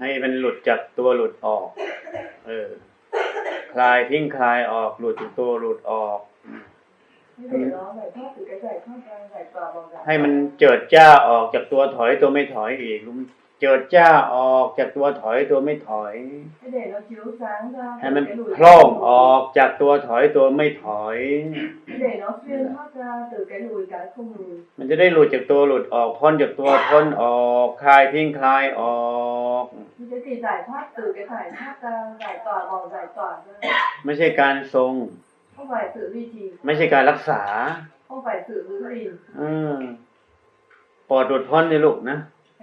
ให้มันหลุดจากตัวหลุดออก เออ คลายทิ้งคลายออก หลุดจากตัวหลุดออก ให้มันเจิดจ้าออกจากตัวถอยตัวไม่ถอยอีกรู้ไหม เจิดจ้าออกจากตัวถอยตัวไม่ถอย Thế để nó chiếu sáng ra ให้ từ มัน cái lùi โพร่งออกจากตัวถอยตัวไม่ถอย Thế để nó xuyên thoát ra từ cái lùi cái không lùi มันจะได้หลุดจากตัวหลุดออกพ้นจากตัวพ้นออกคลายทิ้งคลายออก Như thế thì giải thoát từ cái giải thoát ra giải tỏa vào giải tỏa ra ไม่ใช่การทรง Không phải sự duy trì ไม่ใช่การรักษา Không phải sự giữ gìn อืมปลอดหลุดพ้นในลูกนะ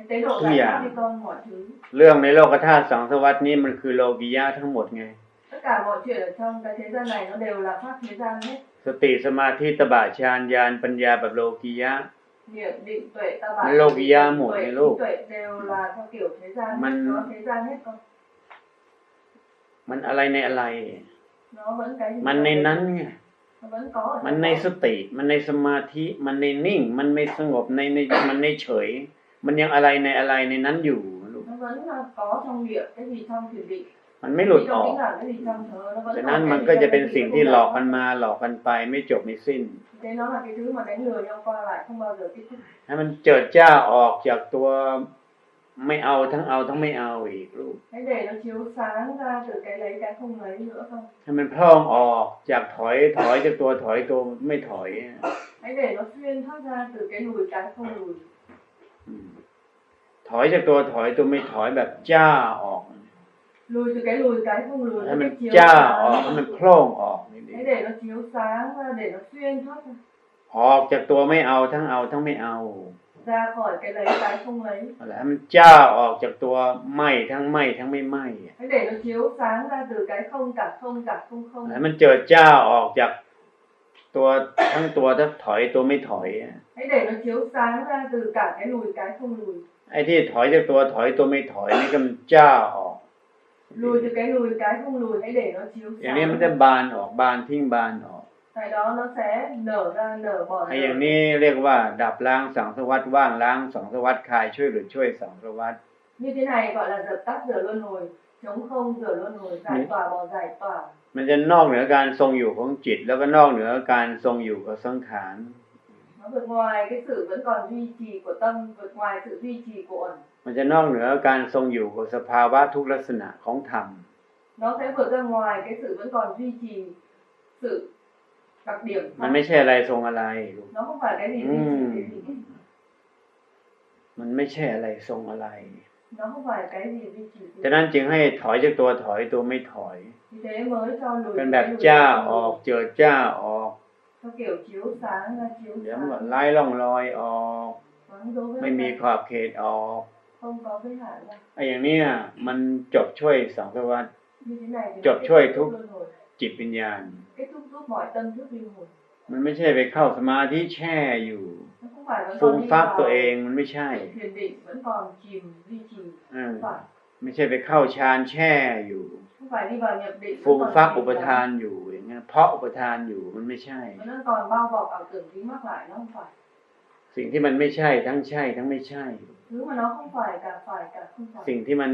Cái tế độ Thứ giải à? thoát đi con mọi thứ เรื่องในโลกธาตุสังสวัสดนี้มันคือโลกิยะทั้งหมดไง Tất cả mọi chuyện ở trong cái thế gian này nó đều là pháp thế gian hết สติสมาธิตบะฌานญาณปัญญาแบบโลกิยะ Niệm định tuệ ta Nó bảo lô kia một tuệ, cái trí lô. tuệ đều là theo kiểu thế gian Mình- nó thế gian hết con มันอะไรในอะไร nó vẫn cái gì มันในนั้นไง nó vẫn có ở มัน trong ใน đó. สติ มันในสมาธิ มันในนิ่ง มันไม่สงบ ในใน มันในเฉย มันยังอะไรในอะไรในนั้นอยู่ลูก nó vẫn là có trong niệm cái gì trong thiền định มันไม่หลุด cái อ trong อก tĩnh lặng cái gì trong thở nó vẫn ฉะ còn นั้น cái มัน gì ก็ trong จะ cái เป็น gì สิ่ง không ที่ rõ. หลอกกันมาหลอกกันไปไม่จบไม่สิ้น thế nó là cái thứ mà đánh lừa nhau qua lại không bao giờ kết thúc ให้มันเจิดจ้าออกจากตัวไม่เอาทั้งเอาทั้งไม่เอาอีกลูก hãy để nó chiếu sáng ra từ cái lấy cái không lấy nữa không ให้มันพร่องออกจากถอยถอยจากตัวถอยตัวไม่ถอย hãy để nó xuyên thoát ra từ cái lùi cái không lùi อืม ถอยจากตัวถอยตัวไม่ถอยแบบจ้าออก lùi từ cái lùi cái không lùi ให้ nó มัน biết chiếu จ้าออก sáng ให้มันโพร่งออกนี่ดิ hãy để nó chiếu sáng ra để nó xuyên thoát ra ออกจากตัวไม่เอาทั้งเอาทั้งไม่เอา ra khỏi cái lấy cái không lấy อะไรให้มันจ้าออกจากตัวไม่ทั้งไม่ทั้งไม่ไม่ hãy để nó chiếu sáng ra từ cái không cả không cả không không ให้มันเจิดจ้าออกจาก ตัวทั้งตัวทั้งถอยตัวไม่ถอย hãy để nó chiếu sáng ra từ cả cái lùi cái không lùi ไอ้ที่ถอยจากตัวถอยตัวไม่ถอยนี่ก็มันจ้าออก lùi từ cái lùi cái không lùi hãy để nó chiếu อย่างนี้มัน sáng จะบานออกบานทิ้งบานออก tại đó nó sẽ nở ra nở bỏ ไอ้อย่าง nở นี้เรียกว่า ดับล้างสังสวัสดว่างล้างสังสวัสดคลายช่วยหรือช่วยสังสวัสด như thế này gọi là dập tắt rửa luân hồi chống không rửa luân hồi giải Ừ. tỏa bỏ giải tỏa มันจะนอกเหนือการทรงอยู่ของจิต แล้วก็นอกเหนือการทรงอยู่ของสังขาร nó vượt ngoài cái sự vẫn còn duy trì của tâm vượt ngoài sự duy trì của ẩn มันจะนอกเหนือการทรงอยู่ของสภาวะทุกลักษณะของธรรม nó sẽ vượt ra ngoài cái sự vẫn còn duy trì sự đặc điểm มันไม่ใช่อะไรทรงอะไรลูก nó không phải cái gì duy Ừ. trì cái gì มันไม่ใช่อะไรทรงอะไร nó không phải cái gì duy trì ฉะนั้นจึงให้ถอยจากตัวถอยตัวไม่ถอย vì thế mới cho lùi เป็นแบบ cái lùi จ้า cái อ lùi. อกเจิดจ้าออก theo kiểu chiếu sáng ra chiếu เดี๋ยวมันก็ sáng ไล่ร่องรอยออก vắng dấu vết ไม่มี ra, ขอบเขตออก không có vết hạn ra ไอ้อย่างเนี้ยมันจบช่วยสังสวัสด như thế này thì Chọc nó kết chuôi thúc thúc. luân hồi จิตวิญญาณ kết thúc giúp mọi tâm thức linh hồn มันไม่ใช่ไปเข้าสมาธิแช่อยู่ nó không phải vẫn ฟุ้ง còn đi ฟัก vào ตัวเองมันไม่ใช่ thiền định vẫn còn chìm duy trì อืม không phải ไม่ใช่ไปเข้าฌานแช่อยู่ không phải đi vào nhập định ฟุ้ง vẫn còn ฟัก chìm อุป đắm. ทานอยู่อย่างเงี้ยเพราะอุปทานอยู่มันไม่ใช่ nó vẫn còn bao bọc ảo tưởng dính mắc lại nó không phải สิ่งที่มันไม่ใช่ทั้งใช่ ทั้งไม่ใช่ thứ mà nó không phải cả phải cả không phải สิ่งที่มัน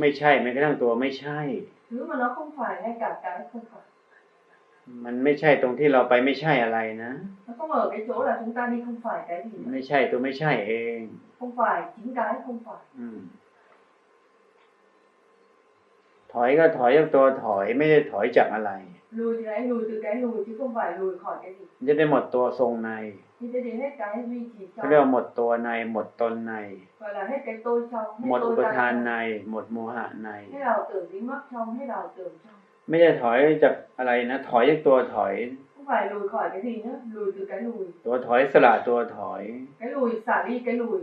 ไม่ใช่แม้กระทั่งตัวไม่ใช่ thứ mà nó không phải ngay cả cái không phải มันไม่ใช่ตรงที่เราไปไม่ใช่อะไรนะ nó không ở cái chỗ là chúng ta đi không phải cái gì nữa. ไม่ใช่ตัวไม่ใช่เอง không phải chính cái không phải อืม ถอยก็ถอยจากตัวถอยไม่ได้ถอยจากอะไร lùi thì hãy lùi từ cái lùi chứ không phải lùi khỏi cái gì มันจะได้หมดตัวทรงใน như thế đến hết cái duy trì เขาเรียก trong ว่าหมดตัวใน หมดตนใน gọi là hết cái tôi trong หมด hết อุ tôi ป ra ทาน trong ใน หมดโมหะใน hết ảo tưởng dính mắc trong hết ảo tưởng trong ไม่ได้ถอยจากอะไรนะถอยจากตัวถอย không phải lùi khỏi cái gì nữa lùi từ cái lùi ตัวถอยสละตัวถอย cái lùi xả đi cái lùi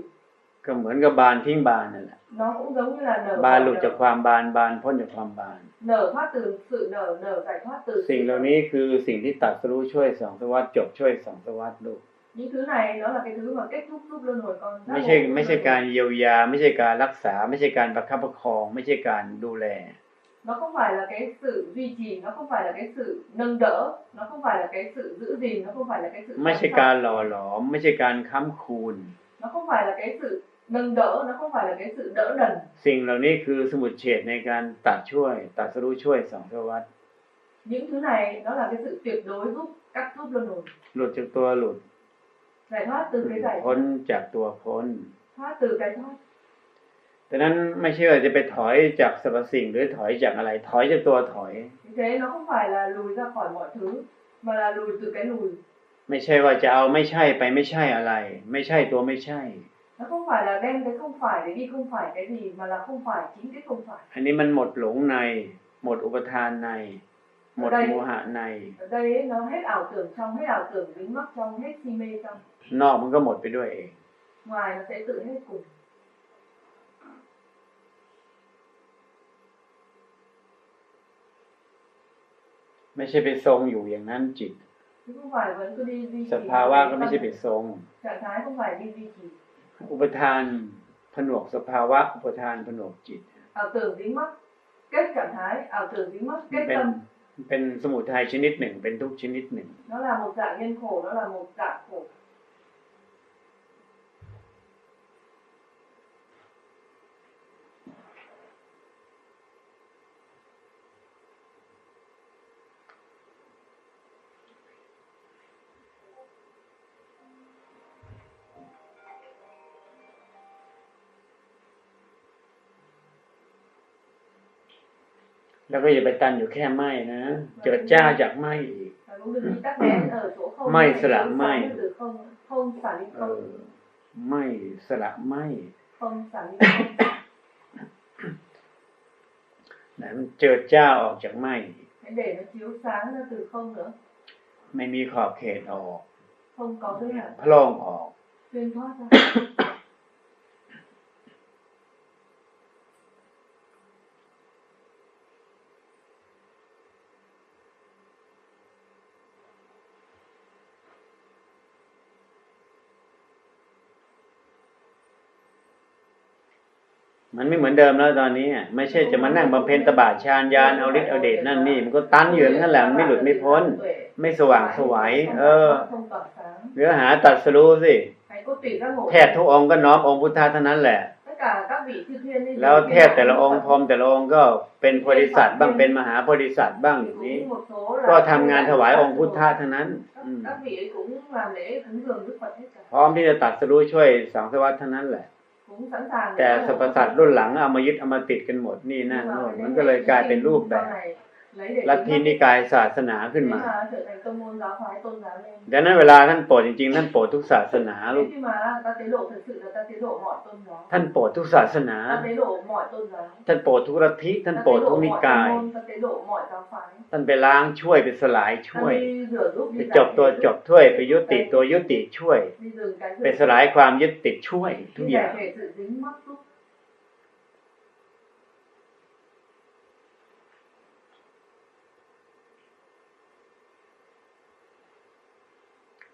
ก็เหมือนกับบานทิ้งบานนั่นแหละ nó cũng giống như là nở บาน bỏ หลุดจาก nở, ความบานบานพ้นจากความบาน nở thoát từ sự nở nở giải thoát từ สิ่ง sự เหล่า nở. นี้คือสิ่งที่ตัดสรู้ช่วยสังสวัสดจบช่วยสังสวัสดลูก những thứ này nó là cái thứ mà kết thúc giúp luân hồi con ไม่ใช่ไม่ใช่การเยียวยา ไม่ใช่การรักษา ไม่ใช่การประคับประคอง ไม่ใช่การดูแล nó không phải là cái sự duy trì nó không phải là cái sự nâng đỡ nó không phải là cái sự giữ gìn nó không phải là cái sự ไม่ใช่ chăm sóc, การหล่อหลอมไม่ใช่การค้ำคูณ nó không phải là cái sự nâng đỡ nó không phải là cái sự đỡ đần สิ่งเหล่านี้คือสมุดเฉดในการตัดช่วยตัดสรู้ช่วยสังสารวัฏ những thứ này nó là cái sự tuyệt đối giúp cắt giúp luân hồi หลุดจากตัวหลุด giải thoát từ cái giải พ้น thoát จากตัวพ้น thoát từ cái thoát ดังนั้นไม่ใช่ว่าจะไปถอยจากสรรพสิ่งหรือถอยจากอะไร ถอยจากตัวถอย Vì thế nó không phải là lùi ra khỏi mọi thứ mà là lùi từ cái lùi ไม่ใช่ว่าจะเอาไม่ใช่ไปไม่ใช่อะไร ไม่ใช่ตัวไม่ใช่ nó không phải là đem cái không phải để đi không phải cái gì mà là không phải chính cái không phải อันนี้มันหมดหลงใน หมดอุปทานใน หมดได้โมหะใน ở đây ấy, nó hết ảo tưởng trong hết ảo tưởng dính mắc trong hết si mê trong นอกมันก็หมดไปด้วยเอง ngoài nó sẽ tự hết cùng ไม่ใช่ไปทรงอยู่อย่างนั้นจิต chứ không phải vẫn cứ đi duy ส trì ภาวะ cái ก็ไม่ใช่ tâm. ไปทรง trạng thái không phải đi duy trì อุปทานผนวกสภาวะ อุปทานผนวกจิต ảo tưởng dính mắc kết trạng thái ảo tưởng dính mắc มัน kết เป็น tâm เป็นสมุทัยชนิดหนึ่ง เป็นทุกข์ชนิดหนึ่ง nó là một dạng nhân khổ nó là một dạng khổ แล้วก็ อย่าไปตันอยู่แค่ไหมนะเจิดจ้าจากไหมอีก và cũng đừng đi tắc nghẽn ở chỗ không May này, sẽ là không may. xả từ không không xả đi เอ không อไม่สละไม่ không xả đi không ไหนมันเจิดจ้าออกจากไม่ hãy để nó chiếu sáng ra từ không nữa ไม่มีขอบเขตออก không có giới hạn โพล่งออก มันไม่เหมือนเดิมแล้วตอนนี้อะไม่ใช่จะมานั่งบำเพ็ญตบะฌานญาณเอาฤทธิ์เอาเดชนั่นนี่ มันก็ตันอยู่อย่างนั้นแหละมันไม่หลุดไม่พ้น ไม่สว่างสวัยเออ không tỏa sáng เนื้อหาตัดสรู้สิ hãy có tùy giác ngộ เทพทุกองค์ก็น้อมองค์พุทธะเท่านั้นแหละ tất cả các vị chư thiên ấy แล้ว đều เทพแต่ละองค์พรหมแต่ละองค์ก็เป็นโพธิสัตว์บ้างเป็นมหาโพธิสัตว์บ้างอย่างนี้ cũng một số là ก็ทำงานถวายองค์พุทธะทั้งนั้น các, อืม các vị ấy cũng làm lễ cúng dường Đức Phật hết cả พร้อมที่จะตัดสรู้ช่วยสังสารวัฏทั้งนั้นแหละ cũng sẵn sàng แต่สรรพสัตว์รุ่นหลังเอามายึดเอามาติดกันหมดนี่นั่นโน่นมันก็เลยกลายเป็นรูปแบบ ลัทธินิกายศาสนาขึ้นมา trở thành tông môn giáo phái tôn giáo lên ดังนั้นเวลาท่านโปรดจริงๆท่านโปรดทุกศาสนาลู Thế ก khi mà ta tế độ thật sự là ta tế độ mọi tôn giáo ท่านโปรดทุกศาสนา ta tế độ mọi tôn giáo ท่านโปรดทุกลัทธิท่าน ta โปรด tế ทุก độ นิ mọi กาย tông môn ta tế độ mọi giáo phái ท่านไปล้างช่วยไปสลายช่วย ta đi rửa giúp ไป đi จบ giải ตัว thể จ giúp, บถ้วย ไปยุติตัวยุติช่วย đi dừng cái ไป rửa สลายความยึดติดช่วย ทุก đi อย่าง giải thể sự dính mắc giúp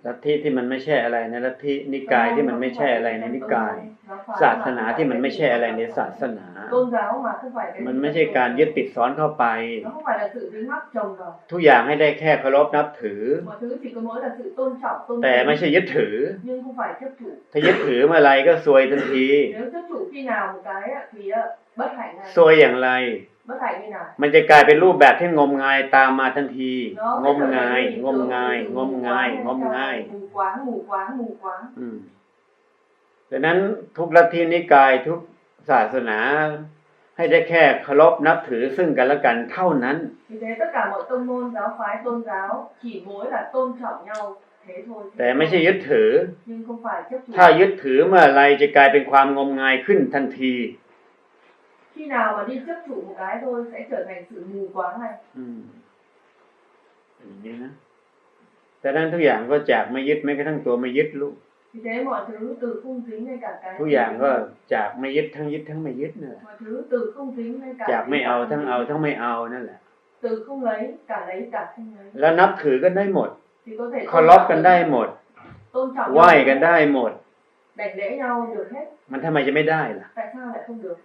ลัทธิที่มันไม่ใช่อะไรในลัทธินิกายที่มันไม่ใช่อะไรในนิกาย ศาสนาที่มันไม่ใช่อะไรในศาสนา tôn giáo mà không phải cái มันไม่ใช่การยึดติดซ้อนเข้าไป nó không phải là sự dính mắc chồng vào ทุกอย่างให้ได้แค่เคารพนับถือ mọi thứ chỉ có mỗi là sự tôn trọng tôn แต่ kính ไม่ใช่ยึดถือ nhưng không phải chấp chủ ถ้ายึดถือเมื่อไรก็ซวยทันที nếu chấp chủ khi nào một cái ạ, thì ạ, bất hạnh này ซวยอย่างไร bất hạnh như nào มันจะกลายเป็นรูปแบบที่งมงายตามมาทันที nó ง sẽ ม trở งาย thành hiện งม tượng งาย sự งมงายง mù ม quáng งาย mù quáng mù quáng mù quáng อืมดังนั้นทุกลัทธินิกายทุกศาสนา ให้ได้แค่เคารพนับถือซึ่งกันและกันเท่านั้น vì thế tất cả mọi tông môn giáo phái tôn giáo chỉ mỗi là tôn trọng nhau thế thôi แต่ไม่ใช่ยึดถือ nhưng không phải chấp chủ ถ้ายึดถือเมื่อไรจะกลายเป็นความงมงายขึ้นทันที khi nào mà đi chấp chủ một cái thôi sẽ trở thành sự mù quáng này อืมอย่างนี้นะแต่นั้นทุกอย่างก็จากไม่ยึดแม้กระทั่งตัวไม่ยึดลูก vì thế mọi thứ từ không dính ngay cả cái ทุกอย่างก็จากไม่ยึดทั้งยึดทั้งไม่ยึดนั่นแหละ mọi thứ từ không dính ngay cả จาก dính ไม่ cả เอา không ทั้ง dính. เอาทั้งไม่เอานั่นแหละ từ không lấy cả lấy cả không lấy แล้วนับถือกันได้หมด thì có thể เคารพกันได้หมด tôn trọng ไหว้ nhau กันได้หมด đảnh lễ nhau được hết มันทำไมจะไม่ได้ล่ะ tại sao lại không được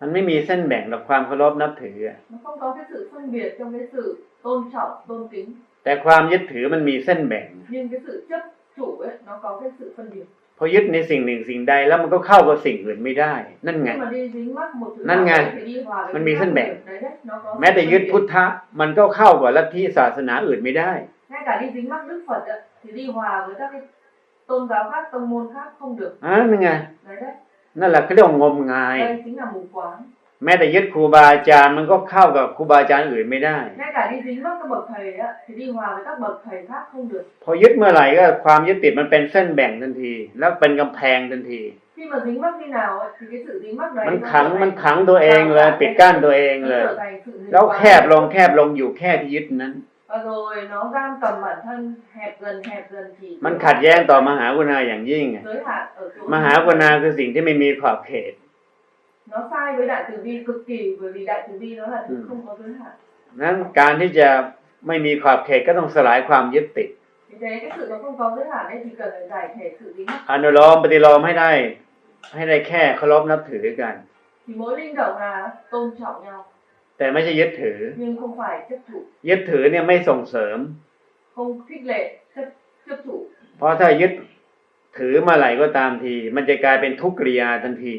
มันไม่มีเส้นแบ่งหรอกความเคารพนับถืออะ nó không có cái sự phân biệt trong cái sự tôn trọng tôn kính แต่ความยึดถือมันมีเส้นแบ่ง nhưng cái sự chấp chủ ấy nó có cái sự phân biệt พอยึดในสิ่งหนึ่งสิ่งใดแล้วมันก็เข้ากับสิ่งอื่นไม่ได้ นั่นไง khi mà đi dính mắc một thứ นั่น nào ไง đấy thì đi hòa với Mình thứ bị khác thân bẻ. được. đấy đấy nó có แม้แต่ sự ยึด phân biệt. พุทธะมันก็เข้ากับลัทธิศาสนาอื่นไม่ได้ ngay cả đi dính mắc đức phật ấy, thì đi hòa với các cái tôn giáo khác tông môn khác không được อ่านั่นไง đấy đấy นั่นแหละเขาเรียกว่างมงาย đây chính là mù quáng แม้แต่ยึดครูบาอาจารย์มันก็เข้ากับครูบาอาจารย์อื่นไม่ได้ ngay cả đi dính mắc các bậc thầy á, thì đi hòa với các bậc thầy khác không được พอยึดเมื่อไหร่ก็ความยึดติดมันเป็นเส้นแบ่งทันที แล้วเป็นกำแพงทันที khi mà dính mắc khi nào ấy, thì cái sự dính mắc đấy มัน nó ขัง trở thành- มันขังตัวเองเลยปิดกั้นตัวเอง nó เลย trở thành sự dính แล้ว quáng. แคบลงแคบลงอยู่แค่ที่ยึดนั้น và rồi nó giam cầm bản thân hẹp dần hẹp dần thì มันขัดแย้งต่อมหากรุณาอย่างยิ่งไง giới hạn ở chỗ มหากรุณาคือสิ่งที่ไม่มีขอบเขต nó sai với đại từ bi cực kỳ bởi vì đại từ bi nó là thứ Ừ. không có giới hạn นั้นการที่จะไม่มีขอบเขตก็ต้องสลายความยึดติด vì thế cái sự nó không có giới hạn đấy thì cần phải giải thể sự dính mắc อนุโลมปฏิโลมให้ได้ ให้ได้แค่เคารพนับถือกัน thì mỗi linh động là tôn trọng nhau แต่ไม่ใช่ยึดถือ nhưng không phải chấp thủ ยึดถือเนี่ยไม่ส่งเสริม không khích lệ chấp chấp thủ เพราะถ้ายึดถือเมาไหร่ก็ตามที มันจะกลายเป็นทุกขกริยาทันที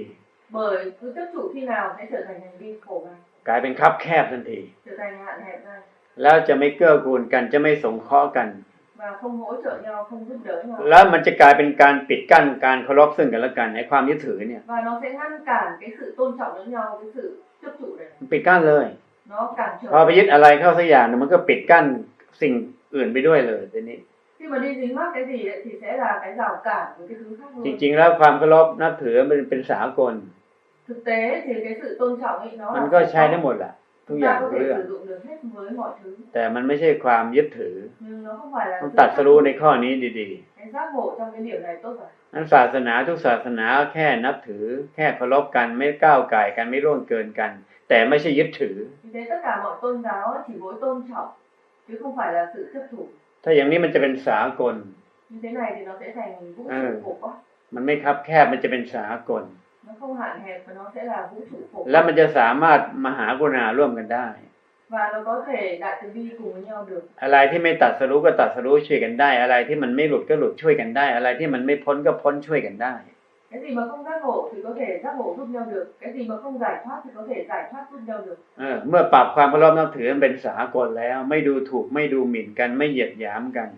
bởi cứ chấp thủ khi nào sẽ trở thành hành vi khổ ngay กลายเป็นคับแคบทันที trở thành hạn hẹp ngay แล้วจะไม่เกื้อกูลกันจะไม่สงเคราะห์กัน và không hỗ trợ nhau không giúp đỡ nhau แล้วมันจะกลายเป็นการปิดกั้นการเคารพซึ่งกันและกันในความยึดถือเนี่ย và nó sẽ ngăn cản cái sự tôn trọng lẫn nhau cái sự chấp thủ này มันปิดกั้นเลย nó cản trở พอไปยึดอะไรเข้าสักอย่างเนี่ยมันก็ปิดกั้นสิ่งอื่นไปด้วยเลยทีนี้ khi mà đi dính mắc cái gì ấy, thì sẽ là cái rào cản với cái thứ khác จ hơn ริง ๆ แล้วความเคารพนับถือมันเป็นสากล thực tế thì cái sự tôn trọng ấy nó มัน là ก็ phổ ใช้ thông. ได้หมดแหละ ทุก chúng อย่าง ta có ทุก thể เรื่อง sử dụng được hết với mọi thứ แต่มันไม่ใช่ความยึดถือ nhưng nó không phải là ต้อง sự ตัด giác สรู้ ngộ. ในข้อนี้ดี cái giác ngộ trong cái điểm này tốt rồi ๆนั้นศาสนาทุกศาสนาแค่นับถือ แค่เคารพกันไม่ก้าวไก่กันไม่ร่วงเกินกัน แต่ไม่ใช่ยึดถือ vì thế tất cả mọi tôn giáo ấy chỉ mỗi tôn trọng chứ không phải là sự chấp thủ ถ้าอย่างนี้มันจะเป็นสากล như thế này thì nó sẽ thành vũ Ừ. trụ phổ quát มันไม่คับแคบมันจะเป็นสากล nó không hạn hẹp và nó sẽ là vũ trụ phổ แล้ว quát มันจะสามารถมหากรุณาร่วมกันได้ và nó có thể đại từ bi cùng với nhau được อะไรที่ไม่ตัดสรู้ก็ตัดสรู้ช่วยกันได้ อะไรที่มันไม่หลุดก็หลุดช่วยกันได้ อะไรที่มันไม่พ้นก็พ้นช่วยกันได้ cái gì mà không giác ngộ thì có thể giác ngộ giúp nhau được cái gì mà không giải thoát thì có thể giải thoát giúp nhau được เออเมื่อปรับความเคารพนับถือมันเป็นสากลแล้ว ไม่ดูถูกไม่ดูหมิ่นกันไม่เหยียดหยามกัน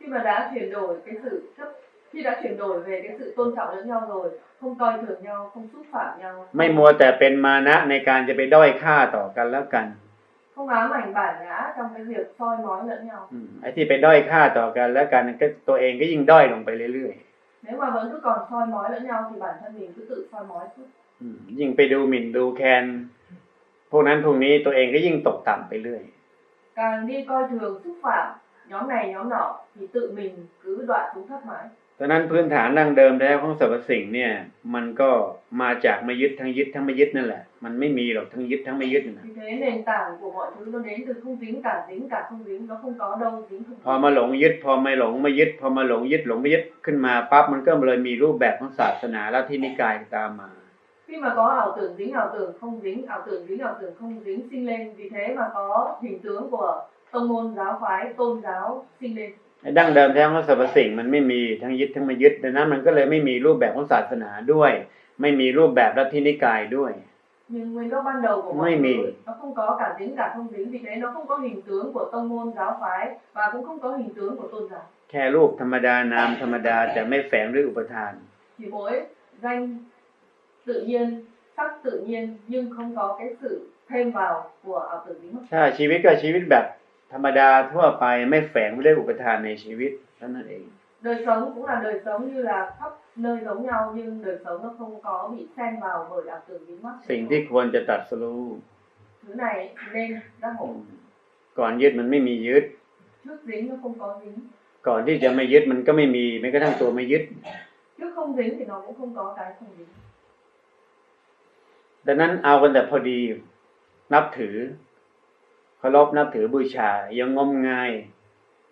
khi mà đã chuyển đổi cái sự chấp khi đã chuyển đổi về cái sự tôn trọng lẫn nhau rồi không coi thường nhau không xúc phạm nhau ไม่มัวแต่เป็นมานะในการจะไปด้อยค่าต่อกันแล้วกัน không ám ảnh bản ngã trong cái việc soi mói lẫn nhau อืมไอ้ที่ไปด้อยค่าต่อกันแล้วกันก็ตัวเองก็ยิ่งด้อยลงไปเรื่อย nếu mà vẫn cứ còn soi mói lẫn nhau thì bản thân mình cứ tự soi mói suốt ๆอืมยิ่งไปดูหมิ่นดูแคลนพวกนั้นพวกนี้ตัวเองก็ยิ่งตกต่ำไปเรื่อย càng đi coi thường xúc phạm nhóm này nhóm nọ thì tự mình cứ đoạn xuống thấp mãi ดังนั้นพื้นฐานดั้งเดิมแล้วของสรรพสิ่งเนี่ย มันก็มาจากไม่ยึดทั้งยึดทั้งไม่ยึดนั่นแหละ มันไม่มีหรอกทั้งยึดทั้งไม่ยึดนะ vì thế nền tảng của mọi thứ nó đến từ không dính cả dính cả không dính nó không có đâu dính không พอมาหลงยึด พอไม่หลงไม่ยึด พอมาหลงยึดหลงไม่ยึดขึ้นมาปั๊บมันก็เลยมีรูปแบบของศาสนาและที่นิกายตามมา khi mà có ảo tưởng dính ảo tưởng không dính ảo tưởng dính ảo tưởng không dính sinh lên vì thế mà có hình tướng của tông môn giáo phái tôn giáo sinh lên ไอ้ ดั้งเดิมแท้ของสรรพสิ่งมันไม่มีทั้งยึดทั้งไม่ยึดดังนั้นมันก็เลยไม่มีรูปแบบของศาสนาด้วย ไม่มีรูปแบบลัทธินิกายด้วย nhưng nguyên gốc ban đầu của mọi ไม่มี thứ nó không có cả dính cả không dính vì thế nó không có hình tướng của tông môn giáo phái và cũng không có hình tướng của tôn giáo แค่รูปธรรมดานามธรรมดาแต่ไม่แฝงด้วยอุปทาน chỉ mỗi danh tự nhiên sắc tự nhiên nhưng không có cái sự thêm vào của ảo tưởng dính mắc ถ้าชีวิตก็ชีวิตแบบ ธรรมดาทั่วไปไม่แฝงด้วยอุปทานในชีวิตเท่านั้นเอง đời sống cũng là đời sống như là khắp nơi giống nhau nhưng đời sống nó không có bị xen vào bởi ảo tưởng dính mắc สิ่งที่ควรจะตัดสรู้ thứ này nên giác ngộ ก่อนยึดมันไม่มียึด trước dính nó không có dính ก่อนที่จะไม่ยึดมันก็ไม่มีแม้กระทั่งตัวไม่ยึด trước không dính thì nó cũng không có cái không dính ดังนั้นเอากันแต่พอดี นับถือ เคารพนับถือบูชาอย่างงมงาย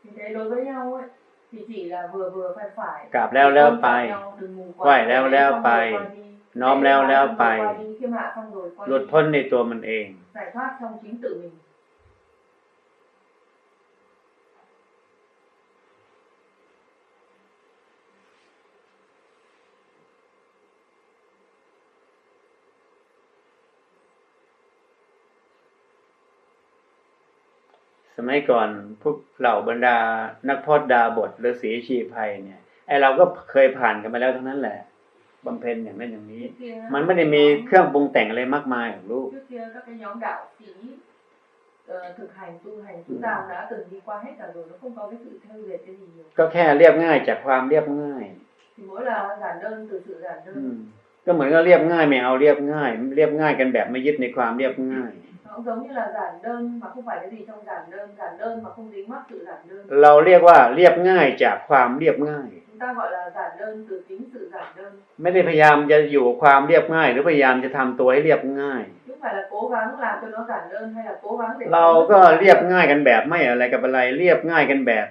thì thế đối với nhau ấy thì chỉ là vừa vừa phải phải กราบแล้วแล้ว tôn ไป trọng nhau, đừng mù ไหว้ quáng แล้ว Lễ แล้ว xong ไป rồi quay đi. น้อมแล้วแล้วไป Lễ xong rồi quay đi, khiêm hạ xong rồi quay หลุด đi. พ้นในตัวมันเอง giải thoát trong chính tự mình สมัยก่อนพวกเหล่าบรรดานักพจน์ดาบทฤาษีชีภัยเนี่ยไอเราก็เคยผ่านกันมาแล้วทั้งนั้นแหละบำเพ็ญอย่างนั้นอย่างนี้ Trước kia มันไม่ได้มีเครื่องปรุงแต่งอะไรมากมายหรอกลูก trước kia các cái nhóm đạo sĩ ờ, thực hành tu hành Ừ. chúng ta đã từng đi qua hết cả rồi nó không có cái sự theo dệt cái gì nhiều ก็แค่เรียบง่ายจากความเรียบง่าย thì mỗi là giản đơn từ sự giản อื đơn มก็เหมือนก็เรียบง่ายไม่เอาเรียบง่าย เรียบง่ายกันแบบไม่ยึดในความเรียบง่าย nó cũng giống như là giản đơn mà không phải cái gì trong giản đơn giản đơn mà không dính mắc sự giản đơn เราเรียกว่าเรียบง่ายจากความเรียบง่าย chúng ta gọi là giản đơn từ chính sự giản đơn ไม่ได้พยายามจะอยู่ความเรียบง่าย หรือพยายามจะทำตัวให้เรียบง่าย chứ không phải là cố gắng làm cho nó giản đơn hay là cố gắng để เรา sống ก็ rất giản เรียบ đơn. ง่ายกันแบบไม่อะไรกับอะไร เรียบง่ายกันแบบ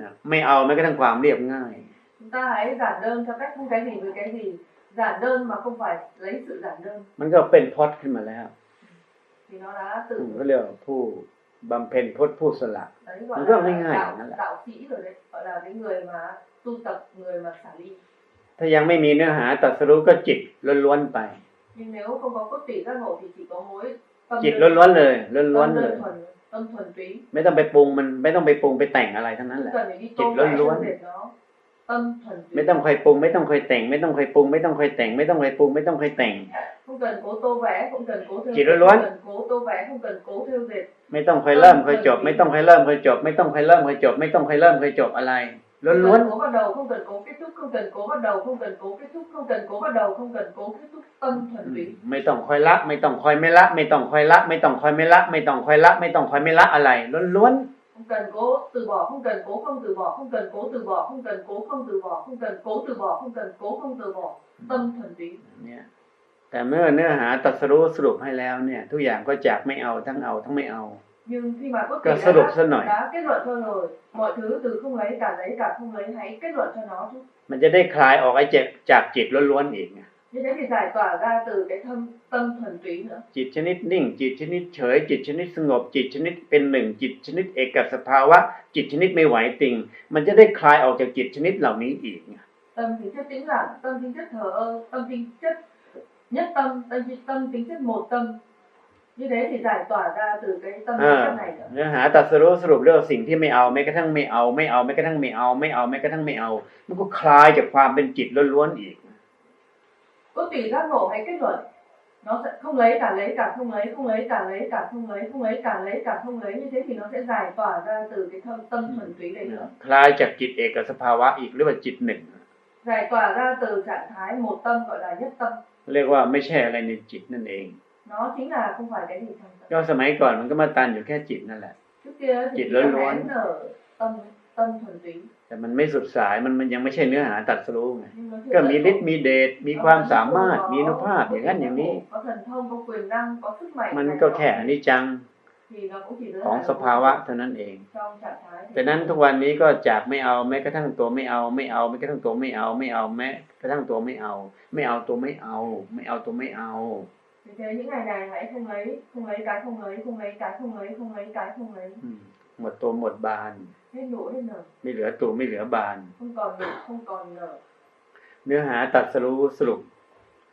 นะไม่เอาแม้กระทั่งความเรียบง่าย chúng ta hãy giản đơn theo cách không cái gì với cái gì giản đơn mà không phải lấy sự giản đơn มันก็เป็นพจน์ขึ้นมาแล้ว thì nó đã อื tự มก็เรียกว่าผู้บำเพ็ญพจน์ผู้สละ đấy Nó gọi rất là là ง่าย đạo, nó là- đạo sĩ rồi đấy gọi là cái người mà tu tập người mà xả ly ถ้ายังไม่มีเนื้อหาตรัสรู้ก็จิตล้วนๆไป nhưng nếu không có cốt tủy giác ngộ thì chỉ có mỗi tâm จิต đơn- ล้วนๆเลยล้วน tâm ๆเลย đơn thuần tâm thuần túy ไม่ต้องไปปรุงมันไม่ต้องไปปรุงไปแต่งอะไรทั้งนั้นแห không ละ cần phải đi Chỉ tô vẽ luôn cho dệt nó tâm thuần túy ไม่ต้องคอยปรุงไม่ต้องคอยแต่ง ไม่ต้องคอยปรุงไม่ต้องคอยแต่ง ไม่ต้องคอยปรุงไม่ต้องคอยแต่ง không cần cố tô vẽ không cần cố theo Chỉ dệt, luôn không luôn. cần cố tô vẽ không cần cố theo dệt ไม่ต้องคอยเริ่มคอยจบ ไม่ต้องคอยเริ่มคอยจบ ไม่ต้องคอยเริ่มคอยจบ ไม่ต้องคอยเริ่มคอยจบอะไร không ล้วน cần cố bắt đầu không cần cố kết thúc không cần cố bắt đầu không cần cố kết thúc không cần cố bắt đầu không cần cố kết thúc tâm ๆ thuần อืม túy ไม่ต้องคอยละ ไม่ต้องคอยไม่ละ ไม่ต้องคอยละ ไม่ต้องคอยไม่ละ ไม่ต้องคอยละ ไม่ต้องคอยไม่ละอะไรล้วน không cần cố từ bỏ không cần cố không từ bỏ không cần cố từ bỏ không cần cố không từ bỏ không cần cố từ bỏ không cần cố không từ bỏ tâm thuần túy ๆเนี่ย แต่เมื่อเนื้อหาตรัสรู้สรุปให้แล้วเนี่ย ทุกอย่างก็จากไม่เอาทั้งเอาทั้งไม่เอา nhưng khi mà cốt Cơ tủy sơ lược sơ đã, nổi. đã kết luận cho rồi mọi thứ từ không lấy cả lấy cả không lấy hãy kết luận cho nó chứ มันจะได้คลายออกไอ้เจ็บจากจิตล้วนๆอีกไง như thế thì giải tỏa ra từ cái thâm tâm thuần túy nữa จิตชนิดนิ่ง จิตชนิดเฉย จิตชนิดสงบ จิตชนิดเป็นหนึ่ง จิตชนิดเอกสภาวะ จิตชนิดไม่ไหวติง มันจะได้คลายออกจากจิตชนิดเหล่านี้อีกไง tâm tính chất tĩnh lặng tâm tính chất thờ ơ tâm tính chất nhất tâm tâm tâm tính chất một tâm như thế thì giải tỏa ra từ cái tâm tính อ่า chất này nữa เนื้อหาตรัสรู้สรุปเรื่องสิ่งที่ไม่เอาแม้กระทั่งไม่เอาไม่เอาแม้กระทั่งไม่เอาไม่เอาแม้กระทั่งไม่เอา มันก็คลายจากความเป็นจิตล้วนๆอีก có tùy giác ngộ hãy kết luận nó sẽ không lấy cả lấy cả không lấy không lấy cả lấy cả không lấy không lấy cả lấy cả không lấy như thế thì nó sẽ giải tỏa ra từ cái tâm tâm thuần túy đấy nữa คลายจากจิตเอกสภาวะอีกหรือว่าจิตหนึ่ง giải tỏa ra từ trạng thái một tâm gọi là nhất tâm เรียกว่าไม่ใช่อะไรในจิตนั่นเอง nó chính là không phải cái gì trong tâm ก็สมัยก่อนมันก็มาตันอยู่แค่จิตนั่นแหละ trước kia thì Chỉ chỉ là lớn nén ở tâm tâm thuần túy แต่มันไม่สุดสายมันมันยังไม่ใช่เนื้อหาตรัสรู้ไง nhưng nó chưa ก็มี tận ฤท dụng. ธิ์มีเดชมี Nó ความ vẫn สามารถ có- มีอนุภาพอย่างนั้นอย่างนี้ có thần thông có quyền năng có sức mạnh มัน này ก็ nọ. แค่อนิจจัง thì nó cũng chỉ đơn ของ giản ส là ภาวะเท่านั้นเอง trong trạng thái แต่นั้นทุกวันนี้ก็จากไม่เอาแม้กระทั่งตัวไม่เอา ไม่เอาแม้กระทั่งตัวไม่เอาไม่เอาแม้กระทั่งตัวไม่เอา ไม่เอาตัวไม่เอา ไม่เอาตัวไม่เอา vì thế những ngày này hãy không lấy không lấy cái không lấy không lấy cái không lấy không lấy cái không lấy อืม หมดตัวหมดบาน hết nụ hết nở ไม่เหลือตัวไม่เหลือบาน không còn nụ không còn nở เนื้อหาตรัสรู้สรุป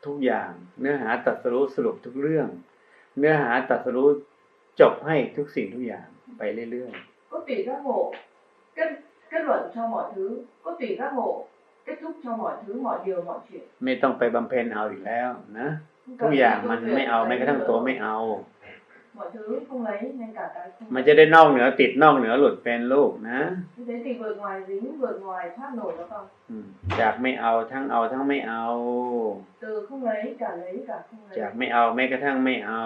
ทุกอย่าง เนื้อหาตรัสรู้สรุปทุกเรื่อง เนื้อหาตรัสรู้จบให้ทุกสิ่งทุกอย่างไปเรื่อย có tùy giác ngộ kết kết luận cho mọi thứ có tùy giác ngộ kết thúc cho mọi thứ mọi điều mọi chuyện ๆไม่ต้องไปบำเพ็ญเอาอีกแล้วนะ Không ทุก cần อย่าง phải มัน tu luyện ไม่เอาแม้กระทั่ง lấy ตัว nữa. ไม่เอา mọi thứ không lấy ngay cả cái không มัน lấy. จะได้นอกเหนือติดนอกเหนือหลุดเป็นลูกนะ như thế thì vượt ngoài dính vượt ngoài thoát nổi nó con อืมจากไม่เอาทั้งเอาทั้งไม่เอา từ không lấy cả lấy cả không จาก lấy ไม่เอาแม้กระทั่งไม่เอา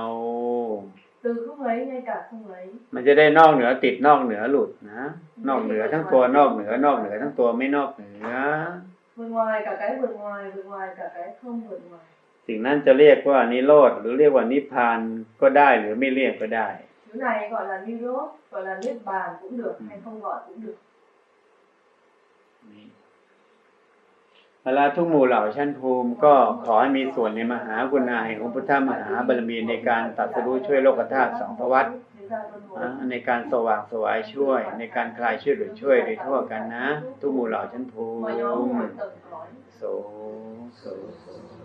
từ không lấy ngay cả không lấy มันจะได้นอกเหนือติดนอกเหนือหลุดนะ นอกเหนือทั้งตัวนอกเหนือนอกเหนือทั้งตัวไม่นอกเหนือ vượt ngoài cả cái vượt ngoài vượt ngoài cả cái không vượt ngoài สิ่งนั้นจะเรียกว่านิโรธหรือเรียกว่านิพพานก็ได้หรือไม่เรียกก็ได้ thứ này gọi là nirod gọi là niết bàn cũng được Ừ. hay không gọi cũng được เวลาทุกหมู่เหล่าชั้นภูมิก็ขอให้มีส่วนในมหากรุณาแห่งองค์พุทธมหาบารมีในการตรัสรู้ช่วยโลกธาตุสองพระวัตรอะในการสว่างสวายช่วย ในการคลายช่วยเหลือช่วยโดยทั่วกันนะ ทุกหมู่เหล่าชั้นภูมิ mọi nhóm mọi tầng cõi โสโสโส